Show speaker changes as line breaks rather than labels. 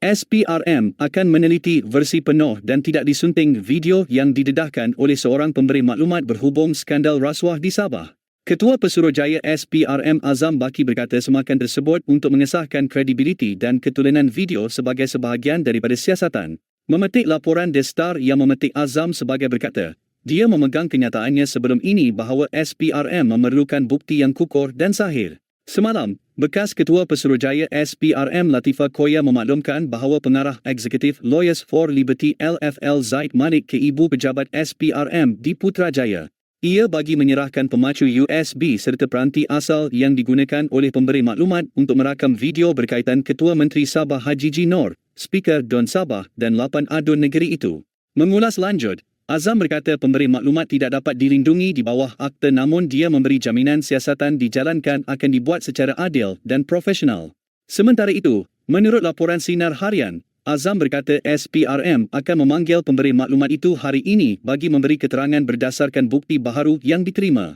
SPRM akan meneliti versi penuh dan tidak disunting video yang didedahkan oleh seorang pemberi maklumat berhubung skandal rasuah di Sabah. Ketua Pesuruhjaya SPRM Azam Baki berkata semakan tersebut untuk mengesahkan kredibiliti dan keturunan video sebagai sebahagian daripada siasatan. Memetik laporan The Star yang memetik Azam sebagai berkata, dia memegang kenyataannya sebelum ini bahawa SPRM memerlukan bukti yang kukuh dan sahih. Semalam, bekas Ketua Pesuruhjaya SPRM Latifah Koya memaklumkan bahawa pengarah eksekutif Lawyers for Liberty LFL Zaid Malik ke ibu pejabat SPRM di Putrajaya. Ia bagi menyerahkan pemacu USB serta peranti asal yang digunakan oleh pemberi maklumat untuk merakam video berkaitan Ketua Menteri Sabah Haji G. Nor, Speaker Don Sabah dan lapan adun negeri itu. Mengulas lanjut, Azam berkata pemberi maklumat tidak dapat dilindungi di bawah akta namun dia memberi jaminan siasatan dijalankan akan dibuat secara adil dan profesional. Sementara itu, menurut laporan Sinar Harian, Azam berkata SPRM akan memanggil pemberi maklumat itu hari ini bagi memberi keterangan berdasarkan bukti baharu yang diterima.